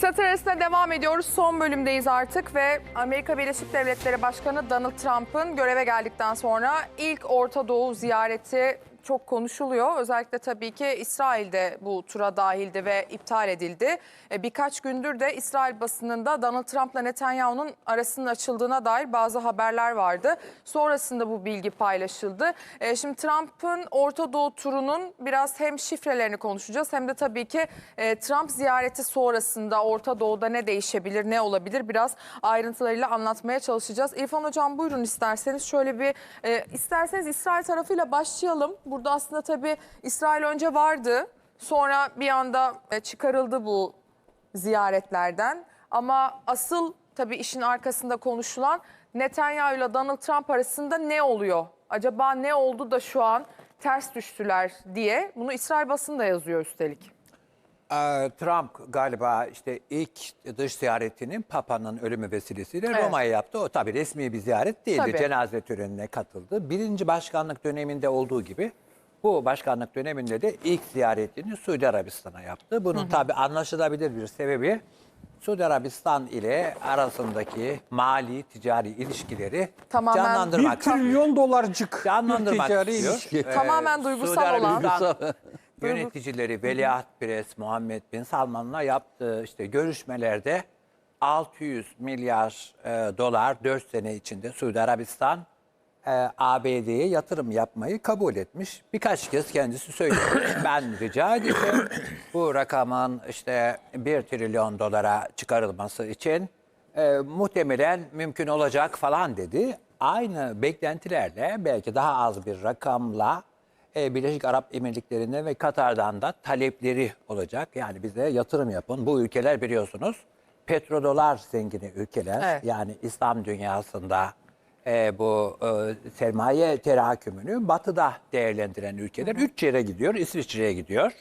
Satır arasına devam ediyoruz. Son bölümdeyiz artık ve Amerika Birleşik Devletleri Başkanı Donald Trump'ın göreve geldikten sonra ilk Orta Doğu ziyareti çok konuşuluyor. Özellikle tabii ki İsrail'de bu tura dahildi ve iptal edildi. E, Birkaç gündür de İsrail basınında Donald Trump'la Netanyahu'nun arasının açıldığına dair bazı haberler vardı. Sonrasında bu bilgi paylaşıldı. E, Şimdi Trump'ın Orta Doğu turunun biraz hem şifrelerini konuşacağız hem de tabii ki e, Trump ziyareti sonrasında Orta Doğu'da ne değişebilir, ne olabilir biraz ayrıntılarıyla anlatmaya çalışacağız. İrfan Hocam buyurun isterseniz şöyle bir isterseniz İsrail tarafıyla başlayalım. Burada aslında tabii İsrail önce vardı. Sonra bir anda e, çıkarıldı bu ziyaretlerden. Ama asıl tabii işin arkasında konuşulan Netanyahu ile Donald Trump arasında ne oluyor? Acaba ne oldu da şu an ters düştüler diye. Bunu İsrail basını da yazıyor üstelik. Ee, Trump galiba işte ilk dış ziyaretinin Papa'nın ölümü vesilesiyle Evet. Roma'ya yaptı. O tabii resmi bir ziyaret değildi. Tabii. Cenaze törenine katıldı. Birinci başkanlık döneminde olduğu gibi bu başkanlık döneminde de ilk ziyaretini Suudi Arabistan'a yaptı. Bunun tabii anlaşılabilir bir sebebi Suudi Arabistan ile arasındaki mali ticari ilişkileri Tamamen- Bir canlandırmak istiyor. trilyon dolarcık Canlandırmak ticari istiyor. ilişki. Ee, Tamamen duygusal Suudi olan- Arabistan yöneticileri Veliaht Pires Muhammed Bin Salman'la yaptığı işte görüşmelerde 600 milyar e, dolar 4 sene içinde Suudi Arabistan e, ABD'ye yatırım yapmayı kabul etmiş. Birkaç kez kendisi söyledi. ben rica edeceğim bu rakamın işte 1 trilyon dolara çıkarılması için e, muhtemelen mümkün olacak falan dedi. Aynı beklentilerle belki daha az bir rakamla e, Birleşik Arap Emirlikleri'ne ve Katar'dan da talepleri olacak. Yani bize yatırım yapın. Bu ülkeler biliyorsunuz petrodolar zengini ülkeler. Evet. Yani İslam dünyasında e, bu e, sermaye terakümünü batıda değerlendiren ülkeler. Üç yere gidiyor. İsviçre'ye gidiyor.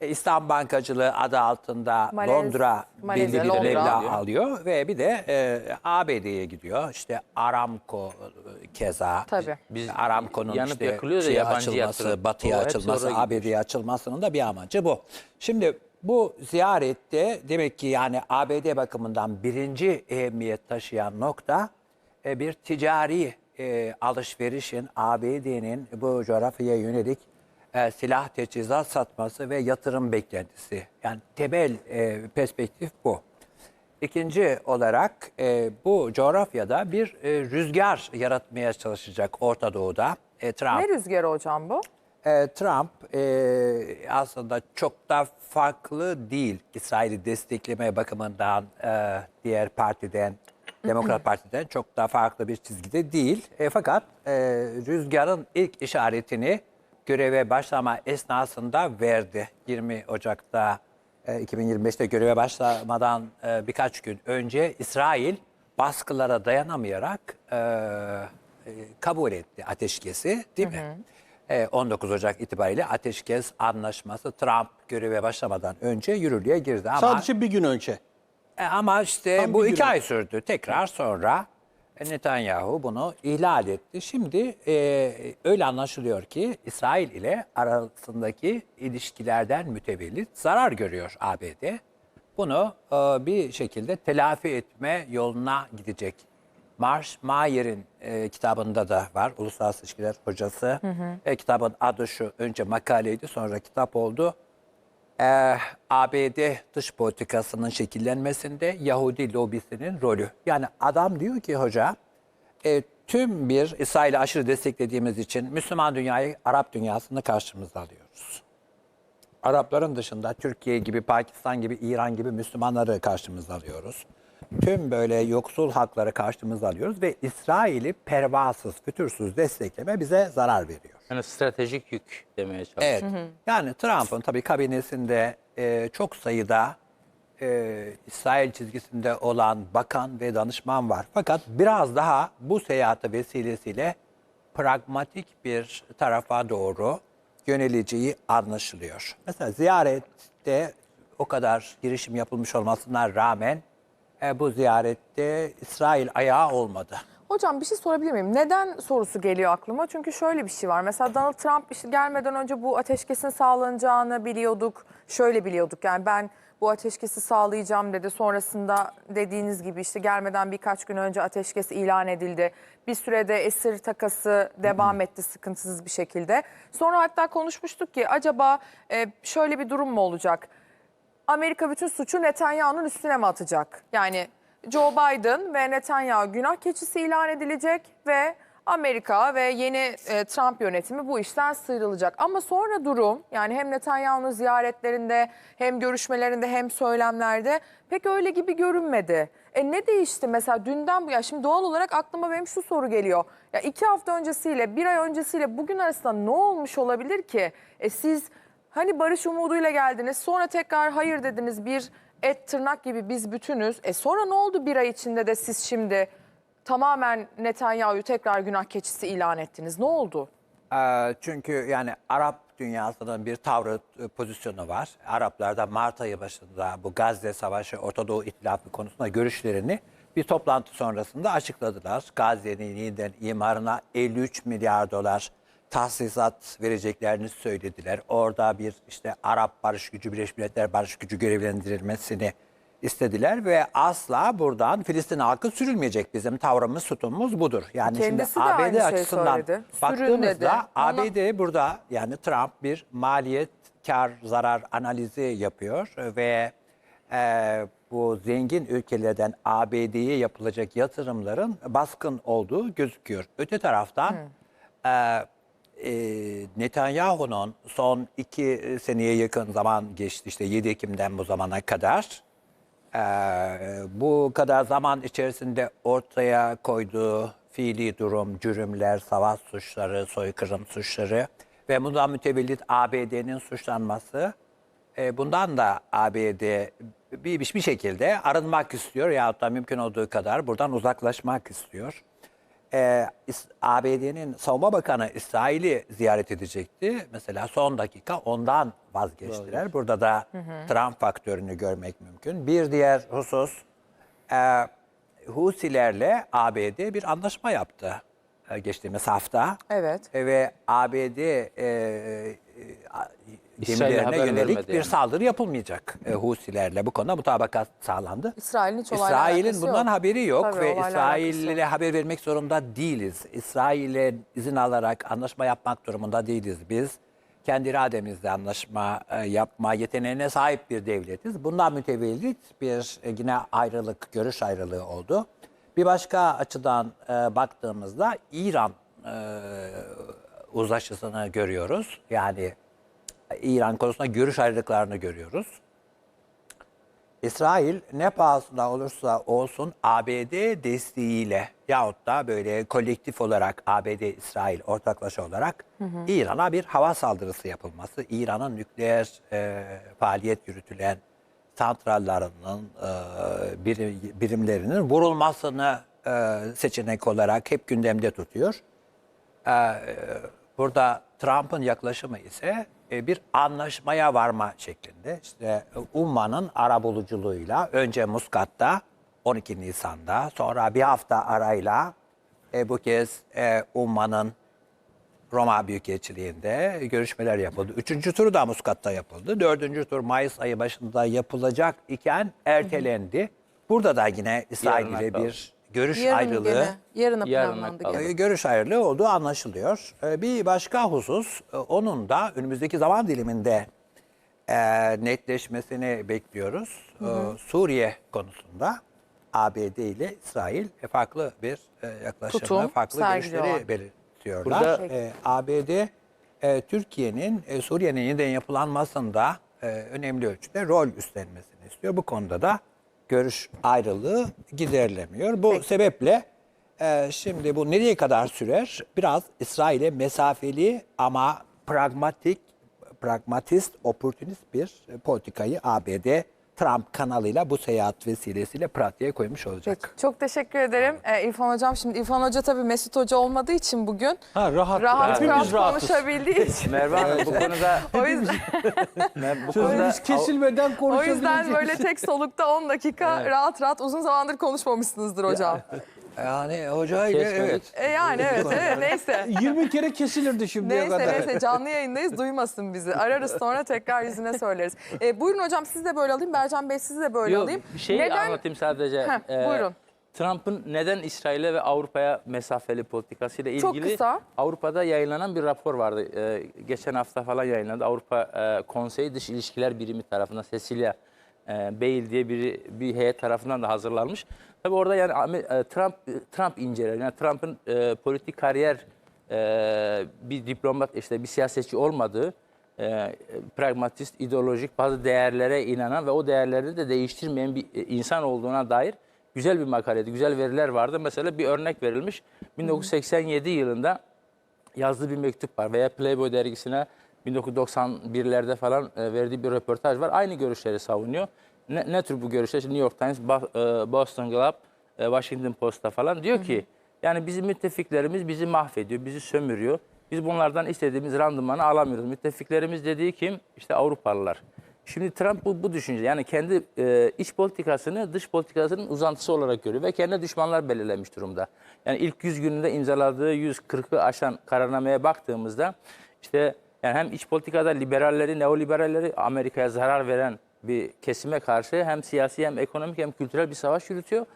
E, İslam bankacılığı adı altında Malez- Londra Malezya, belli bir Londra. meblağ alıyor ve bir de e, ABD'ye gidiyor. İşte Aramco e, keza. Tabii. Biz Aramco'nun yanıp işte yakılıyor da şeye yabancı açılması, yatırım. batıya O açılması. ABD'ye açılmasının da bir amacı bu. Şimdi bu ziyarette demek ki yani ABD bakımından birinci ehemmiyet taşıyan nokta e, bir ticari e, alışverişin ABD'nin bu coğrafyaya yönelik e, silah teçhizat satması ve yatırım beklentisi. Yani temel e, perspektif bu. İkinci olarak e, bu coğrafyada bir e, rüzgar yaratmaya çalışacak Orta Doğu'da. E, Trump Ne rüzgarı hocam bu? e, Trump e, aslında çok da farklı değil İsrail'i destekleme bakımından e, diğer partiden, Demokrat Parti'den çok da farklı bir çizgide değil. E, fakat e, rüzgarın ilk işaretini göreve başlama esnasında verdi. 20 Ocak'ta e, 2025'te göreve başlamadan e, birkaç gün önce İsrail baskılara dayanamayarak e, e, kabul etti ateşkesi değil mi? E, 19 Ocak itibariyle ateşkes anlaşması Trump göreve başlamadan önce yürürlüğe girdi. Ama, Sadece bir gün önce. E, ama işte Tam bu bir iki gün. ay sürdü. Tekrar sonra e, Netanyahu bunu ihlal etti. Şimdi e, öyle anlaşılıyor ki İsrail ile arasındaki ilişkilerden mütevellit zarar görüyor ABD. Bunu e, bir şekilde telafi etme yoluna gidecek. Marsh Mayer'in e, kitabında da var. Uluslararası İlişkiler Hocası. E, kitabın adı şu. Önce makaleydi sonra kitap oldu. E, ABD dış politikasının şekillenmesinde Yahudi lobisinin rolü. Yani adam diyor ki hoca e, tüm bir İsrail'i aşırı desteklediğimiz için Müslüman dünyayı Arap dünyasını karşımıza alıyoruz. Arapların dışında Türkiye gibi, Pakistan gibi, İran gibi Müslümanları karşımıza alıyoruz. Tüm böyle yoksul halkları karşımıza alıyoruz ve İsrail'i pervasız, fütursuz destekleme bize zarar veriyor. Yani stratejik yük demeye çalışıyor. Evet. Yani Trump'ın tabii kabinesinde e, çok sayıda e, İsrail çizgisinde olan bakan ve danışman var. Fakat biraz daha bu seyahati vesilesiyle pragmatik bir tarafa doğru yöneleceği anlaşılıyor. Mesela ziyarette o kadar girişim yapılmış olmasına rağmen e, bu ziyarette İsrail ayağı olmadı. Hocam bir şey sorabilir miyim? Neden sorusu geliyor aklıma? Çünkü şöyle bir şey var. Mesela Donald Trump işte gelmeden önce bu ateşkesin sağlanacağını biliyorduk. Şöyle biliyorduk yani ben bu ateşkesi sağlayacağım dedi. Sonrasında dediğiniz gibi işte gelmeden birkaç gün önce ateşkes ilan edildi. Bir sürede esir takası devam etti sıkıntısız bir şekilde. Sonra hatta konuşmuştuk ki acaba e, şöyle bir durum mu olacak? Amerika bütün suçu Netanyahu'nun üstüne mi atacak? Yani Joe Biden ve Netanyahu günah keçisi ilan edilecek ve Amerika ve yeni e, Trump yönetimi bu işten sıyrılacak. Ama sonra durum yani hem Netanyahu'nun ziyaretlerinde hem görüşmelerinde hem söylemlerde pek öyle gibi görünmedi. E ne değişti mesela dünden bu ya şimdi doğal olarak aklıma benim şu soru geliyor. Ya iki hafta öncesiyle bir ay öncesiyle bugün arasında ne olmuş olabilir ki? E siz Hani barış umuduyla geldiniz sonra tekrar hayır dediniz bir et tırnak gibi biz bütünüz. E sonra ne oldu bir ay içinde de siz şimdi tamamen Netanyahu'yu tekrar günah keçisi ilan ettiniz? Ne oldu? Ee, Çünkü yani Arap dünyasının bir tavrı, e, pozisyonu var. Araplar da Mart ayı başında bu Gazze Savaşı, Orta Doğu İttifakı konusunda görüşlerini bir toplantı sonrasında açıkladılar. Gazze'nin yeniden imarına 53 milyar dolar tahsisat vereceklerini söylediler. Orada bir işte Arap Barış Gücü, Birleşmiş Milletler Barış Gücü görevlendirilmesini istediler ve asla buradan Filistin halkı sürülmeyecek. Bizim tavrımız, tutumumuz budur. Yani Kendisi şimdi ABD şeyi açısından. Sürün baktığımızda dedi. ABD burada yani Trump bir maliyet kar zarar analizi yapıyor ve e, bu zengin ülkelerden ABD'ye yapılacak yatırımların baskın olduğu gözüküyor. Öte taraftan e, e, Netanyahu'nun son iki seneye yakın zaman geçti işte 7 Ekim'den bu zamana kadar ee, bu kadar zaman içerisinde ortaya koyduğu fiili durum, cürümler, savaş suçları, soykırım suçları ve bundan mütevellit ABD'nin suçlanması e, bundan da ABD bir, bir şekilde arınmak istiyor yahut da mümkün olduğu kadar buradan uzaklaşmak istiyor. İs- ABD'nin savunma bakanı İsrail'i ziyaret edecekti. Mesela son dakika ondan vazgeçtiler. Burada da Trump faktörünü görmek mümkün. Bir diğer husus e, Husilerle ABD bir anlaşma yaptı e, geçtiğimiz hafta. Evet. E, ve ABD e, e, gemilerine yönelik bir saldırı yapılmayacak e, Husilerle. Bu konuda mutabakat sağlandı. İsrail'in hiç olayla İsrail'in bundan yok. haberi yok Tabii, ve İsrail'e haber vermek zorunda değiliz. İsrail'e izin alarak anlaşma yapmak durumunda değiliz biz. Kendi irademizle anlaşma e, yapma yeteneğine sahip bir devletiz. Bundan mütevellit bir e, yine ayrılık, görüş ayrılığı oldu. Bir başka açıdan e, baktığımızda İran e, uzlaşısını görüyoruz. Yani İran konusunda görüş ayrılıklarını görüyoruz. İsrail ne pahasına olursa olsun ABD desteğiyle yahut da böyle kolektif olarak ABD-İsrail ortaklaşa olarak İran'a bir hava saldırısı yapılması, İran'ın nükleer e, faaliyet yürütülen santrallarının e, birim- birimlerinin vurulmasını e, seçenek olarak hep gündemde tutuyor. Burada Trump'ın yaklaşımı ise e, bir anlaşmaya varma şeklinde. İşte Umman'ın arabuluculuğuyla önce Muskat'ta 12 Nisan'da sonra bir hafta arayla e, bu kez e, Umman'ın Roma Büyükelçiliği'nde görüşmeler yapıldı. Üçüncü turu da Muskat'ta yapıldı. Dördüncü tur Mayıs ayı başında yapılacak iken ertelendi. Burada da yine İsrail ile bir görüş Yarın ayrılığı gene, yarına planlandı gene. e, görüş ayrılığı olduğu anlaşılıyor. E, Bir başka husus e, onun da önümüzdeki zaman diliminde e, netleşmesini bekliyoruz. E, Suriye konusunda ABD ile İsrail e, farklı bir e, yaklaşımı, Tutum farklı sergiliyorlar. görüşleri belirtiyorlar. Burada- E, ABD e, Türkiye'nin e, Suriye'nin yeniden yapılanmasında e, önemli ölçüde rol üstlenmesini istiyor. Bu konuda da görüş ayrılığı giderilemiyor. Bu sebeple e, şimdi bu nereye kadar sürer? Biraz İsrail'e mesafeli ama pragmatik, pragmatist, opportunist bir politikayı ABD Trump kanalıyla bu seyahat vesilesiyle pratiğe koymuş olacak. Peki, çok teşekkür ederim ee, İrfan Hocam. Şimdi İrfan Hoca tabii Mesut Hoca olmadığı için bugün Ha rahat. rahat rahat konuşabildiği için. Merve Hanım bu konuda O yüzden, bu konuda kesilmeden o konuşabileceğiz. yüzden böyle tek solukta 10 dakika rahat rahat uzun zamandır konuşmamışsınızdır hocam. Yani hocayla Kesmedik. evet. E yani evet, evet neyse. 20 kere kesilirdi şimdiye Neyse kadar. neyse canlı yayındayız duymasın bizi. Ararız sonra tekrar yüzüne söyleriz. E, buyurun hocam siz de böyle alayım. Bercan Bey sizi de böyle Yok, alayım. bir şey Neden- anlatayım sadece. Heh, Ee, buyurun. Trump'ın neden İsrail'e ve Avrupa'ya mesafeli politikasıyla Çok ilgili kısa. Avrupa'da yayınlanan bir rapor vardı. Ee, geçen hafta falan yayınlandı. Avrupa e, Konseyi Dış İlişkiler Birimi tarafından Cecilia e, Bale diye biri bir heyet tarafından da hazırlanmış. Tabii orada yani e, Trump Trump inceler. Yani Trump'ın e, politik kariyer e, bir diplomat işte bir siyasetçi olmadığı e, pragmatist, ideolojik bazı değerlere inanan ve o değerleri de değiştirmeyen bir e, insan olduğuna dair güzel bir makaleydi. Güzel veriler vardı. Mesela bir örnek verilmiş. 1987 yılında yazdığı bir mektup var veya Playboy dergisine 1991'lerde falan e, verdiği bir röportaj var. Aynı görüşleri savunuyor. Ne, ne tür bu görüşler? İşte New York Times, e, Boston Globe, e, Washington Post'ta falan diyor ki yani bizim müttefiklerimiz bizi mahvediyor, bizi sömürüyor. Biz bunlardan istediğimiz randımanı alamıyoruz. Müttefiklerimiz dediği kim? İşte Avrupalılar. Şimdi Trump bu, bu düşünce yani kendi e, iç politikasını dış politikasının uzantısı olarak görüyor ve kendi düşmanlar belirlemiş durumda. Yani ilk 100 gününde imzaladığı 140'ı aşan kararnameye baktığımızda işte yani hem iç politikada liberalleri, neoliberalleri Amerika'ya zarar veren bir kesime karşı hem siyasi hem ekonomik hem kültürel bir savaş yürütüyor.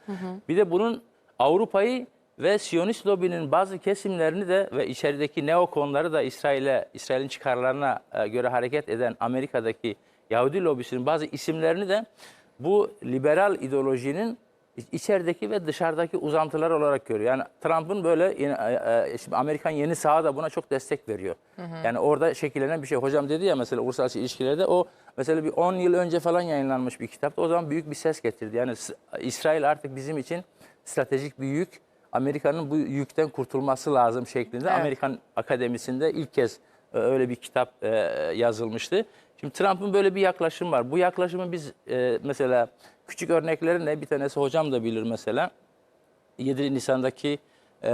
Bir de bunun Avrupa'yı ve Siyonist lobinin bazı kesimlerini de ve içerideki neokonları da İsrail'e, İsrail'in çıkarlarına e, göre hareket eden Amerika'daki Yahudi lobisinin bazı isimlerini de bu liberal ideolojinin içerideki ve dışarıdaki uzantılar olarak görüyor. Yani Trump'ın böyle e, e, şimdi Amerikan yeni sağı da buna çok destek veriyor. Yani orada şekillenen bir şey. Hocam dedi ya mesela uluslararası ilişkilerde o mesela bir 10 yıl önce falan yayınlanmış bir kitapta o zaman büyük bir ses getirdi. Yani İsrail artık bizim için stratejik bir yük. Amerika'nın bu yükten kurtulması lazım şeklinde Evet. Amerikan Akademisi'nde ilk kez e, öyle bir kitap yazılmıştı. Şimdi Trump'ın böyle bir yaklaşım var. Bu yaklaşımı biz mesela küçük örnekleri ne? Bir tanesi hocam da bilir mesela. 7 Nisan'daki e,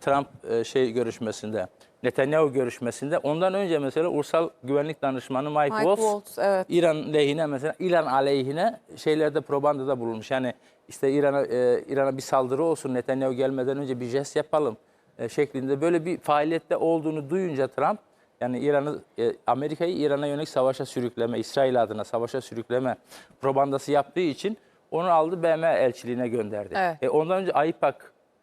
Trump e, şey görüşmesinde, Netanyahu görüşmesinde ondan önce mesela Ulusal Güvenlik Danışmanı Mike, Mike Waltz, Waltz, evet. İran lehine mesela İran aleyhine şeylerde propagandada bulunmuş. Yani işte İran'a e, İran'a bir saldırı olsun Netanyahu gelmeden önce bir jest yapalım e, şeklinde böyle bir faaliyette olduğunu duyunca Trump yani İran'ı e, Amerika'yı İran'a yönelik savaşa sürükleme, İsrail adına savaşa sürükleme propagandası yaptığı için onu aldı BM elçiliğine gönderdi. Evet. E, ondan önce AIPAC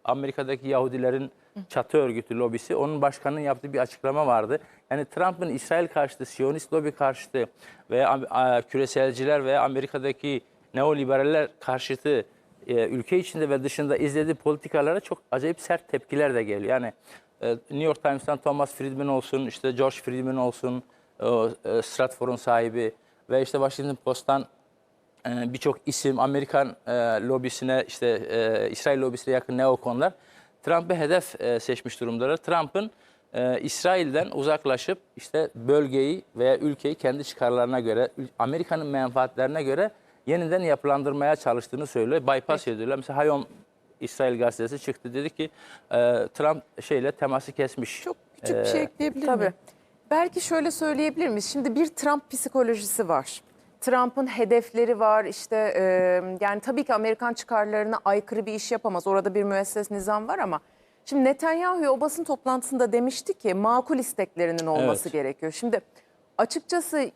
Amerika'daki Yahudilerin çatı örgütü lobisi onun başkanının yaptığı bir açıklama vardı. Yani Trump'ın İsrail karşıtı, Siyonist lobi karşıtı veya küreselciler veya Amerika'daki neoliberaller karşıtı e, ülke içinde ve dışında izlediği politikalara çok acayip sert tepkiler de geliyor. Yani New York Times'tan Thomas Friedman olsun, işte George Friedman olsun, e, Stratfor'un sahibi ve işte Washington Post'tan e, birçok isim Amerikan e, lobisine işte İsrail lobisine yakın neokonlar Trump'ı hedef seçmiş durumdalar. Trump'ın İsrail'den uzaklaşıp işte bölgeyi veya ülkeyi kendi çıkarlarına göre Amerika'nın menfaatlerine göre yeniden yapılandırmaya çalıştığını söylüyor. Bypass ediyorlar. Mesela Hayom İsrail gazetesi çıktı dedi ki e, Trump şeyle teması kesmiş. Çok küçük bir şey ekleyebilir tabii. miyim? Belki şöyle söyleyebilir miyiz? Şimdi bir Trump psikolojisi var. Trump'ın hedefleri var. İşte e, yani tabii ki Amerikan çıkarlarına aykırı bir iş yapamaz. Orada bir müesses nizam var ama şimdi Netanyahu o basın toplantısında demişti ki makul isteklerinin olması Evet. gerekiyor. Şimdi açıkçası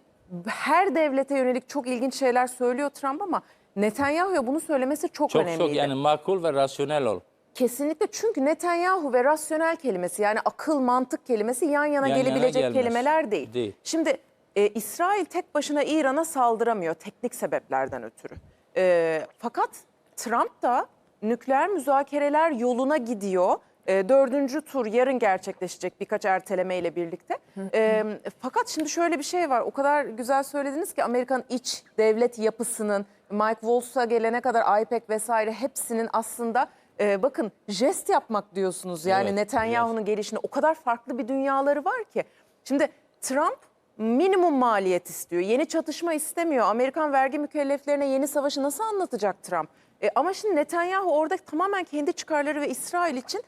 her devlete yönelik çok ilginç şeyler söylüyor Trump ama Netanyahu'ya bunu söylemesi çok, Çok önemliydi. çok yani makul ve rasyonel ol. Kesinlikle çünkü Netanyahu ve rasyonel kelimesi yani akıl mantık kelimesi yan yana Yan yana gelebilecek gelmez. kelimeler değil. Değil. Şimdi e, İsrail tek başına İran'a saldıramıyor teknik sebeplerden ötürü. E, fakat Trump da nükleer müzakereler yoluna gidiyor. E, dördüncü tur yarın gerçekleşecek birkaç ertelemeyle birlikte. E, fakat şimdi şöyle bir şey var. O kadar güzel söylediniz ki Amerikan iç devlet yapısının Mike Waltz'a gelene kadar IPEC vesaire hepsinin aslında e, bakın jest yapmak diyorsunuz. Yani Evet, Netanyahu'nun gelişine o kadar farklı bir dünyaları var ki. Şimdi Trump minimum maliyet istiyor. Yeni çatışma istemiyor. Amerikan vergi mükelleflerine yeni savaşı nasıl anlatacak Trump? E, ama şimdi Netanyahu orada tamamen kendi çıkarları ve İsrail için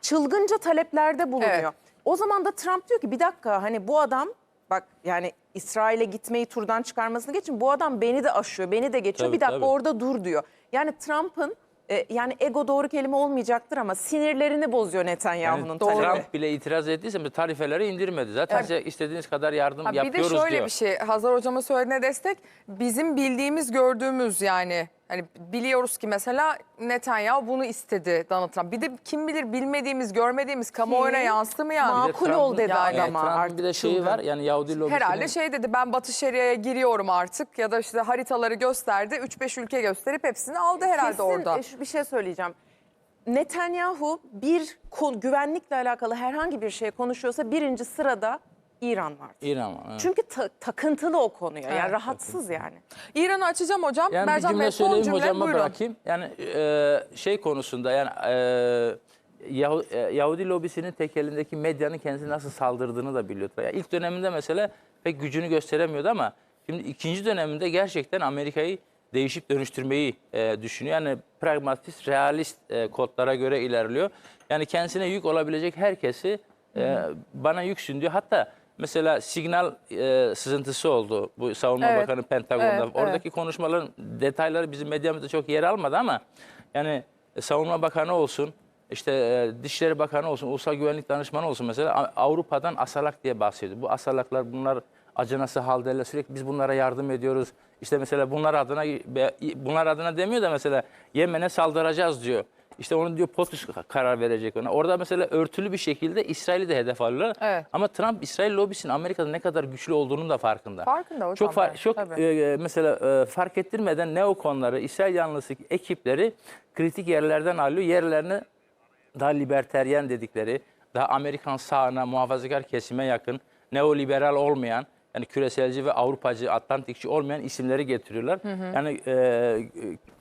çılgınca taleplerde bulunuyor. Evet. O zaman da Trump diyor ki bir dakika hani bu adam bak yani İsrail'e gitmeyi turdan çıkarmasını geçin bu adam beni de aşıyor, beni de geçiyor. Tabii, bir dakika tabii. orada dur diyor. Yani Trump'ın e, yani ego doğru kelime olmayacaktır ama sinirlerini bozuyor Netanyahu'nun Yani talebi. Trump bile itiraz ettiyse bu tarifeleri indirmedi. Zaten size istediğiniz kadar yardım Ha, bir de yapıyoruz şöyle diyor. bir şey Hazar hocama söylediğine destek bizim bildiğimiz gördüğümüz yani hani biliyoruz ki mesela Netanyahu bunu istedi Donald Trump. Bir de kim bilir bilmediğimiz görmediğimiz kamuoyuna Ki yansımayan. makul Bir de ol Trump'ın- dedi Yani adama Trump'ın artık. bir de şeyi var yani Yahudi lobisinin. Herhalde şey dedi ben Batı Şeria'ya giriyorum artık ya da işte haritaları gösterdi 3-5 ülke gösterip hepsini aldı herhalde Kesin, orada. e, şu- bir şey söyleyeceğim. Netanyahu bir kon- güvenlikle alakalı herhangi bir şey konuşuyorsa birinci sırada İran var. İran var. evet. Çünkü ta- takıntılı o konuya. Yani Evet. rahatsız yani. İran'ı açacağım hocam. Yani bir Mercan cümle Bey söyleyeyim cümle hocama buyurun. bırakayım. Yani e, şey konusunda yani e, Yahu- e, Yahudi lobisinin tek elindeki medyanın kendisine nasıl saldırdığını da biliyordu. Yani ilk döneminde mesela pek gücünü gösteremiyordu ama şimdi ikinci döneminde gerçekten Amerika'yı değişip dönüştürmeyi e, düşünüyor. Yani pragmatist, realist e, kodlara göre ilerliyor. Yani kendisine yük olabilecek herkesi e, bana yüksün diyor. Hatta mesela signal e, sızıntısı oldu bu Savunma Evet. Bakanı Pentagon'da. Evet. Oradaki konuşmaların detayları bizim medyamızda çok yer almadı ama yani e, Savunma Bakanı olsun, işte e, Dışişleri Bakanı olsun, Ulusal Güvenlik Danışmanı olsun mesela A- Avrupa'dan asalak diye bahsediyor. Bu asalaklar bunlar acınası haldeler sürekli biz bunlara yardım ediyoruz. İşte mesela bunlar adına bunlar adına demiyor da mesela Yemen'e saldıracağız diyor. İşte onu diyor POTUS karar verecek ona. Orada mesela örtülü bir şekilde İsrail'i de hedef alıyorlar. Evet. Ama Trump İsrail lobisinin Amerika'da ne kadar güçlü olduğunun da farkında. Farkında hocam, Çok far- çok tabii. e, mesela e, fark ettirmeden neokonları, İsrail yanlısı ekipleri kritik yerlerden alıyor. Yerlerini daha liberteryen dedikleri, daha Amerikan sağına, muhafazakar kesime yakın, neoliberal olmayan, yani küreselci ve Avrupacı, Atlantikçi olmayan isimleri getiriyorlar. Yani e,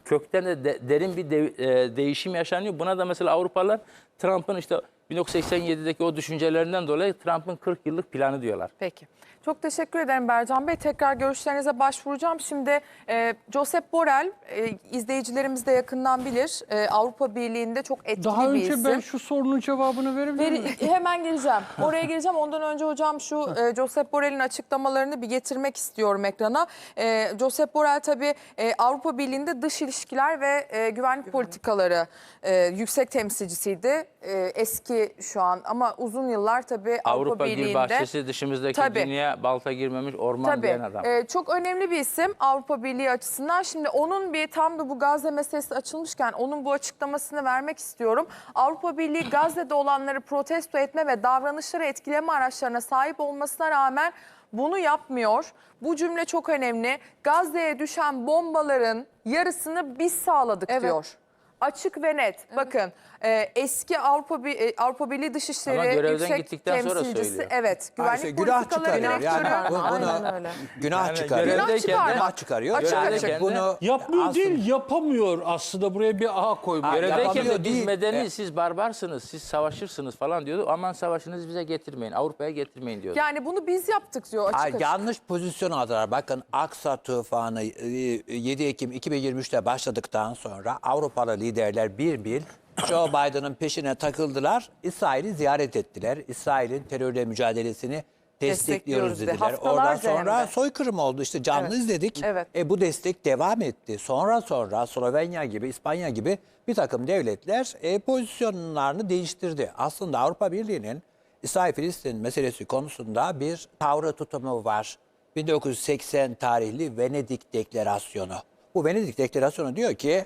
kökten de, de- derin bir de- e, değişim yaşanıyor. Buna da mesela Avrupalılar Trump'ın işte 1987'deki o düşüncelerinden dolayı Trump'ın 40 yıllık planı diyorlar. Peki. Çok teşekkür ederim Bercan Bey. Tekrar görüşlerinize başvuracağım. Şimdi e, Josep Borrell e, izleyicilerimiz de yakından bilir. E, Avrupa Birliği'nde çok etkili Daha bir önce isim. ben şu sorunun cevabını verebilir miyim? Veri- hemen geleceğim. Oraya geleceğim. Ondan önce hocam şu e, Josep Borrell'in açıklamalarını bir getirmek istiyorum ekrana. E, Josep Borrell tabii e, Avrupa Birliği'nde dış ilişkiler ve e, güvenlik politikaları e, yüksek temsilcisiydi. E, eski şu an ama uzun yıllar tabii Avrupa, Avrupa, Gül Birliği'nde. Bahçesi dışımızdaki Tabii. dünya balta girmemiş orman Tabii. diyen adam. e, çok önemli bir isim Avrupa Birliği açısından. Şimdi onun bir tam da bu Gazze meselesi açılmışken onun bu açıklamasını vermek istiyorum. Avrupa Birliği Gazze'de olanları protesto etme ve davranışları etkileme araçlarına sahip olmasına rağmen bunu yapmıyor. Bu cümle çok önemli. Gazze'ye düşen bombaların yarısını biz sağladık Evet. diyor. Açık ve net. Bakın e, eski Avrupa Bir- e, Avrupa Birliği Dışişleri Ama görevden Yüksek gittikten sonra Temsilcisi söylüyor. evet güvenlik işte günah politikaları çıkarıyor. Yani direktörü. bu- bunu Aynen öyle. günah Yani çıkarıyor. Günah görevdeyken de- çıkarma. Günah çıkarıyor. Açık Yani açık. bunu Yapmıyor aslında- değil, yapamıyor aslında. Buraya bir aha koymuyor. Görevdeyken yapamıyor de biz değil. medeni, E- siz barbarsınız, siz savaşırsınız falan diyordu. Aman savaşınızı bize getirmeyin, Avrupa'ya getirmeyin diyordu. Yani bunu biz yaptık diyor açık Ay, açık. yanlış pozisyon aldılar. Bakın Aksa tufanı e, 7 Ekim 2023'te başladıktan sonra Avrupalı liderler bir bir Joe Biden'ın peşine takıldılar. İsrail'i ziyaret ettiler. İsrail'in terörle mücadelesini destekliyoruz Destekliyoruz dedi. dediler. Oradan Haftalarca hem sonra de. soykırım oldu. İşte canlı Evet. izledik. Evet. E, bu destek devam etti. Sonra sonra Slovenya gibi, İspanya gibi bir takım devletler e, pozisyonlarını değiştirdi. Aslında Avrupa Birliği'nin İsrail-Filistin meselesi konusunda bir tavrı tutumu var. 1980 tarihli Venedik Deklarasyonu. Bu Venedik Deklarasyonu diyor ki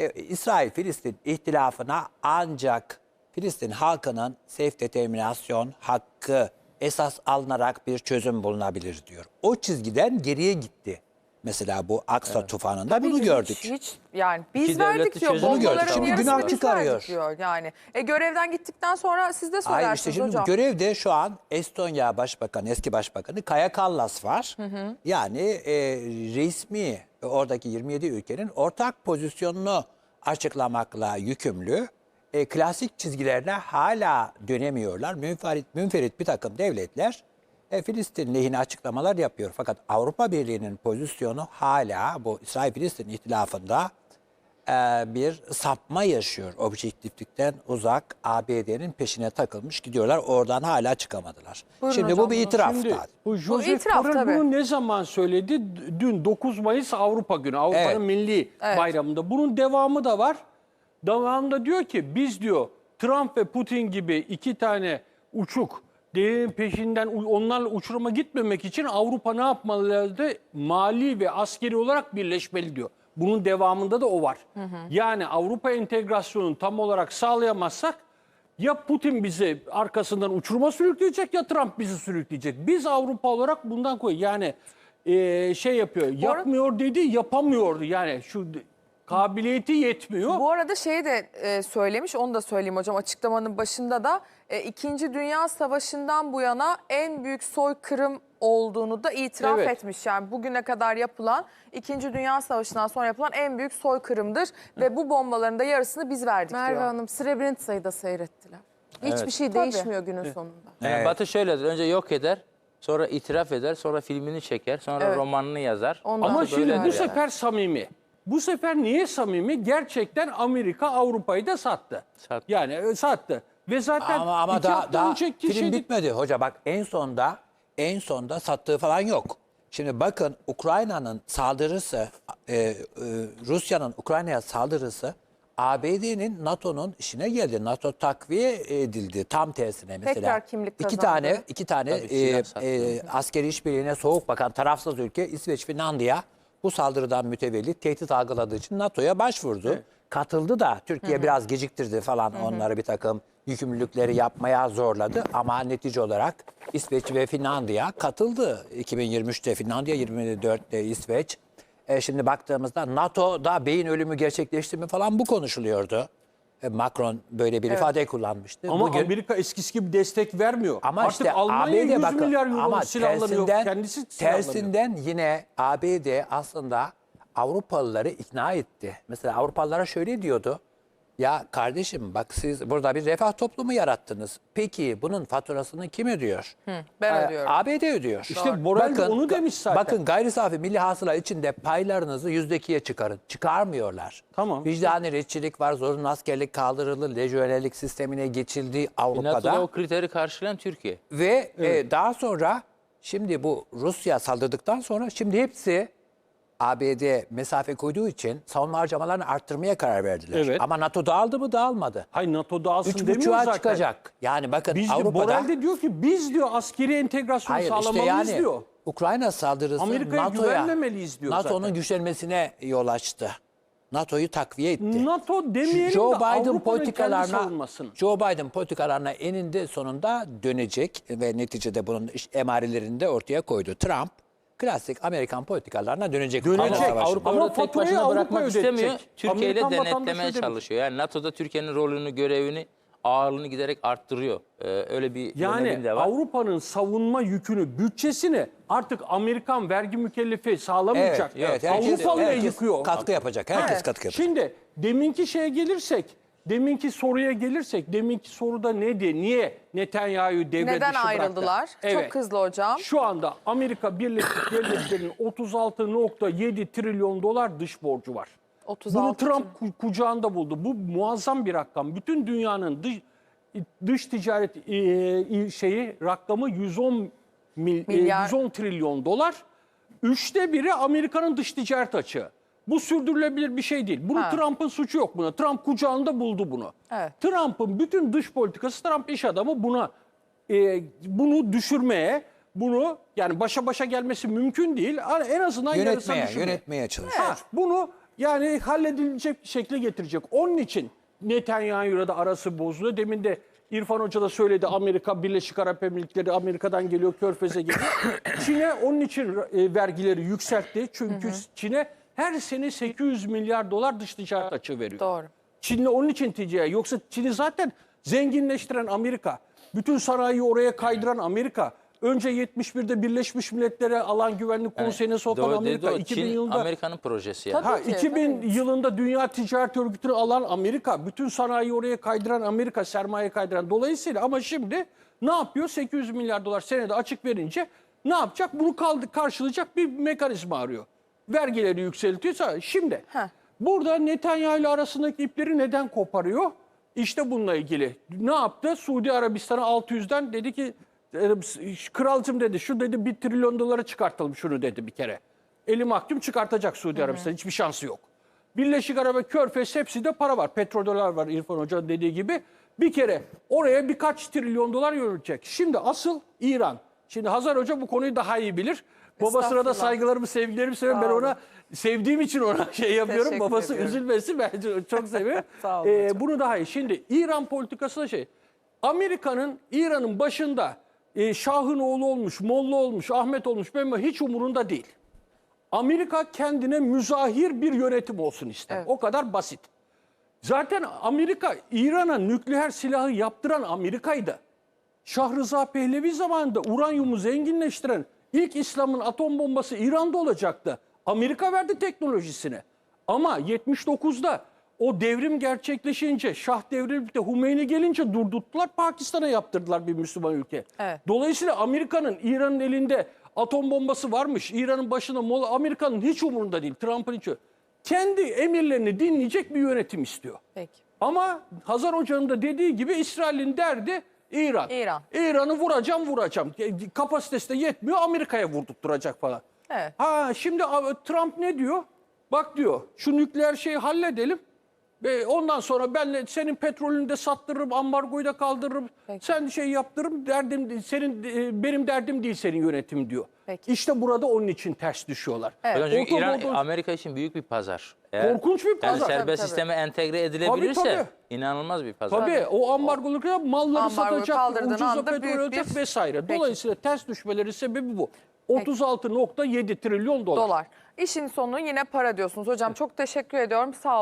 e, İsrail-Filistin ihtilafına ancak Filistin halkının self determinasyon hakkı esas alınarak bir çözüm bulunabilir diyor. O çizgiden geriye gitti. Mesela bu Aksa tufanında bunu Hiç- gördük. Hiç, yani biz İki verdik diyor. çözümü gördük. Bombaların Şimdi yarısını günah biz çıkarıyor. verdik diyor yani. E görevden gittikten sonra siz de Hayır söylersiniz işte şimdi hocam. görevde şu an Estonya Başbakanı, eski başbakanı Kaya Kallas var. Yani e, resmi e, oradaki 27 ülkenin ortak pozisyonunu açıklamakla yükümlü. E, klasik çizgilerine hala dönemiyorlar. Münferit, münferit bir takım devletler e, Filistin lehine açıklamalar yapıyor. Fakat Avrupa Birliği'nin pozisyonu hala bu İsrail-Filistin ihtilafında e, bir sapma yaşıyor. Objektiflikten uzak ABD'nin peşine takılmış gidiyorlar. Oradan hala çıkamadılar. Buyurun Şimdi hocam, bu bir itiraf. Şimdi da. bu Josep itiraf Borrell tabii. bunu ne zaman söyledi? Dün 9 Mayıs Avrupa Günü, Avrupa'nın Evet. Milli Evet. Bayramı'nda. Bunun devamı da var. Devamında diyor ki biz diyor Trump ve Putin gibi iki tane uçuk devin peşinden onlarla uçuruma gitmemek için Avrupa ne yapmalılardı? Mali ve askeri olarak birleşmeli diyor. Bunun devamında da o var. Yani Avrupa entegrasyonunu tam olarak sağlayamazsak ya Putin bizi arkasından uçuruma sürükleyecek ya Trump bizi sürükleyecek. Biz Avrupa olarak bundan koy. Yani eee, şey yapıyor. Yapmıyor dedi, yapamıyordu. Yani şu kabiliyeti yetmiyor. Bu arada şeyi de e, söylemiş, onu da söyleyeyim hocam açıklamanın başında da e, İkinci Dünya Savaşı'ndan bu yana en büyük soykırım olduğunu da itiraf Evet. etmiş. Yani bugüne kadar yapılan İkinci Dünya Savaşı'ndan sonra yapılan en büyük soykırımdır ve bu bombaların da yarısını biz verdik Merve diyor. Hanım Srebrenica'yı da seyrettiler. Hiçbir şey Tabii. değişmiyor günün sonunda. Yani Evet. Batı şöyledir. Önce yok eder, sonra itiraf eder, sonra filmini çeker, sonra Evet. romanını yazar. Ondan Ama sonra şimdi böyle bu sefer samimi. Bu sefer niye samimi? Gerçekten Amerika Avrupa'yı da sattı. Sattı. Yani e, sattı. Ve zaten Ama ama iki daha, hafta daha film şey- bitmedi hoca bak en sonda en sonda sattığı falan yok. Şimdi bakın Ukrayna'nın saldırısı e, e, Rusya'nın Ukrayna'ya saldırısı ABD'nin NATO'nun işine geldi. NATO takviye edildi tam tersine mesela. Tekrar kimlik iki tane iki tane Tabii, e, e, askeri işbirliğine soğuk bakan tarafsız ülke İsveç, Finlandiya bu saldırıdan mütevellit tehdit algıladığı için NATO'ya başvurdu. Katıldı da Türkiye biraz geciktirdi falan onları bir takım yükümlülükleri yapmaya zorladı. Ama netice olarak İsveç ve Finlandiya katıldı. 2023'te Finlandiya, 24'te İsveç. E, şimdi baktığımızda NATO'da beyin ölümü gerçekleşti mi falan bu konuşuluyordu. Macron böyle bir ifade kullanmıştı. Ama Bugün, Amerika eskisi gibi destek vermiyor. ama Artık işte Almanya ABD 100 bakın milyar euro ama silahlanıyor. tersinden, Kendisi silahlanıyor. tersinden yine ABD aslında Avrupalıları ikna etti. Mesela Avrupalılara şöyle diyordu. Ya kardeşim bak siz burada bir refah toplumu yarattınız. Peki bunun faturasını kim ödüyor? Ben Ee, ödüyorum. ABD ödüyor. İşte Borrell de onu demiş zaten. Bakın gayri safi milli hasıla içinde paylarınızı yüzde ikiye çıkarın. Çıkarmıyorlar. Tamam. Vicdani retçilik var, zorunlu askerlik kaldırıldı, lejyonerlik sistemine geçildi Avrupa'da. NATO'da o kriteri karşılayan Türkiye. Ve e, daha sonra şimdi bu Rusya saldırdıktan sonra şimdi hepsi ABD mesafe koyduğu için savunma harcamalarını arttırmaya karar verdiler. Evet. Ama NATO dağıldı mı dağılmadı. Hayır NATO dağılsın Üç demiyor zaten. çıkacak. Yani bakın Biz Avrupa'da... Borrell de diyor ki biz diyor askeri entegrasyonu Hayır işte sağlamalıyız yani diyor. Ukrayna saldırısı Amerika'ya NATO'ya güvenmemeliyiz diyor NATO'nun güçlenmesine yol açtı. NATO'yu takviye etti. NATO demeyelim Joe de Biden politikalarına. Joe Biden politikalarına eninde sonunda dönecek ve neticede bunun iş- emarelerini de ortaya koydu. Trump klasik Amerikan politikalarına dönecek. Dönecek. Avrupa Ama tek başına Avrupa bırakmak ödetecek. istemiyor. Türkiye ile denetlemeye çalışıyor. Yani NATO'da Türkiye'nin rolünü, görevini, ağırlığını giderek arttırıyor. Ee, öyle bir Yani de var. Avrupa'nın savunma yükünü, bütçesini artık Amerikan vergi mükellefi sağlamayacak. Evet, evet. Avrupalıya yıkıyor. katkı yapacak. Herkes Evet. katkı yapacak. Şimdi deminki şeye gelirsek, deminki soruya gelirsek, deminki soruda neydi? Niye Netanyahu'yu devre Neden dışı bıraktı? ayrıldılar? Evet. Çok hızlı hocam. Şu anda Amerika Birleşik Devletleri'nin 36.7 trilyon dolar dış borcu var. 36 Bunu Trump ku- kucağında buldu. Bu muazzam bir rakam. Bütün dünyanın dış, dış ticaret e, e, şeyi rakamı 110 mil, e, Milyar. 110 trilyon dolar. Üçte biri Amerika'nın dış ticaret açığı. Bu sürdürülebilir bir şey değil. Bunu Ha. Trump'ın suçu yok buna. Trump kucağında buldu bunu. Evet. Trump'ın bütün dış politikası Trump iş adamı buna e, bunu düşürmeye, bunu yani başa başa gelmesi mümkün değil. En azından yarısına Yönetmeye, düşürmeye. yönetmeye çalışıyor. Ha, bunu yani halledilecek bir şekilde getirecek. Onun için Netanyahu'yla da arası bozuluyor. Demin de İrfan Hoca da söyledi Amerika Birleşik Arap Emirlikleri Amerika'dan geliyor Körfez'e geliyor. Çin'e onun için e, vergileri yükseltti. Çünkü Çin'e her sene 800 milyar dolar dış ticaret açığı veriyor. Doğru. Çin'le onun için ticaret. Yoksa Çin'i zaten zenginleştiren Amerika. Bütün sanayiyi oraya kaydıran Amerika. Önce 71'de Birleşmiş Milletler'e alan güvenlik konseyine sokan Doğru Amerika. o. 2000 Çin yılında Amerika'nın projesi yani. Tabii. Ha, ki, 2000 tabii. yılında Dünya Ticaret Örgütü'nü alan Amerika, bütün sanayiyi oraya kaydıran Amerika, sermaye kaydıran. Dolayısıyla ama şimdi ne yapıyor? 800 milyar dolar senede açık verince ne yapacak? Bunu kaldı, karşılayacak bir mekanizma arıyor. Vergileri yükseltiyorsa şimdi Heh. burada Netanyahu ile arasındaki ipleri neden koparıyor? İşte bununla ilgili. Ne yaptı? Suudi Arabistan'a 600'den dedi ki e, kralcım dedi şu dedi 1 trilyon dolara çıkartalım şunu dedi bir kere. Eli mahkum çıkartacak Suudi Arabistan. Hiçbir şansı yok. Birleşik Arap Körfez hepsinde para var. Petrodolar var İrfan Hoca'nın dediği gibi. Bir kere oraya birkaç trilyon dolar yönetecek. Şimdi asıl İran. Şimdi Hazar Hoca bu konuyu daha iyi bilir. Babasına da saygılarımı, sevgilerimi seviyorum. Ben ona sevdiğim için ona şey yapıyorum. Teşekkür Babası ediyorum. üzülmesin ben çok seviyorum. Sağ olun Ee, hocam. bunu daha iyi. Şimdi İran politikası da şey. Amerika'nın İran'ın başında e, Şah'ın oğlu olmuş, Molla olmuş, Ahmet olmuş benim hiç umurunda değil. Amerika kendine müzahir bir yönetim olsun ister. Evet. O kadar basit. Zaten Amerika İran'a nükleer silahı yaptıran Amerika'ydı. Şah Rıza Pehlevi zamanında uranyumu zenginleştiren ilk İslam'ın atom bombası İran'da olacaktı. Amerika verdi teknolojisini. Ama 79'da o devrim gerçekleşince, Şah devrimi de Hümeyni gelince durdurttular, Pakistan'a yaptırdılar bir Müslüman ülke. Evet. Dolayısıyla Amerika'nın İran'ın elinde atom bombası varmış, İran'ın başına mola Amerika'nın hiç umurunda değil, Trump'ın hiç. Kendi emirlerini dinleyecek bir yönetim istiyor. Peki. Ama Hazar Hoca'nın da dediği gibi İsrail'in derdi İran. İran. İran'ı vuracağım vuracağım. E, Kapasitesi de yetmiyor Amerika'ya vurdurtturacak falan. Evet. Ha şimdi Trump ne diyor? Bak diyor şu nükleer şeyi halledelim. Ve ondan sonra ben senin petrolünü de sattırırım, ambargoyu da kaldırırım. Peki. Sen şey yaptırırım, derdim senin e, benim derdim değil senin yönetim diyor. Peki. İşte burada onun için ters düşüyorlar. Evet. Hocam çünkü İran Doğu'da- Amerika için büyük bir pazar. Eğer- Korkunç bir pazar. Yani serbest Tabii, tabii. sisteme entegre edilebilirse Tabii, tabii. inanılmaz bir pazar. Tabii o ambargoları malları Ambargoyu satacak, ucuza petrol alacak bir- vesaire. Peki. Dolayısıyla ters düşmeleri sebebi bu. 36.7 trilyon dolar. Dolar. İşin sonu yine para diyorsunuz. Hocam çok teşekkür ediyorum. Sağ olun.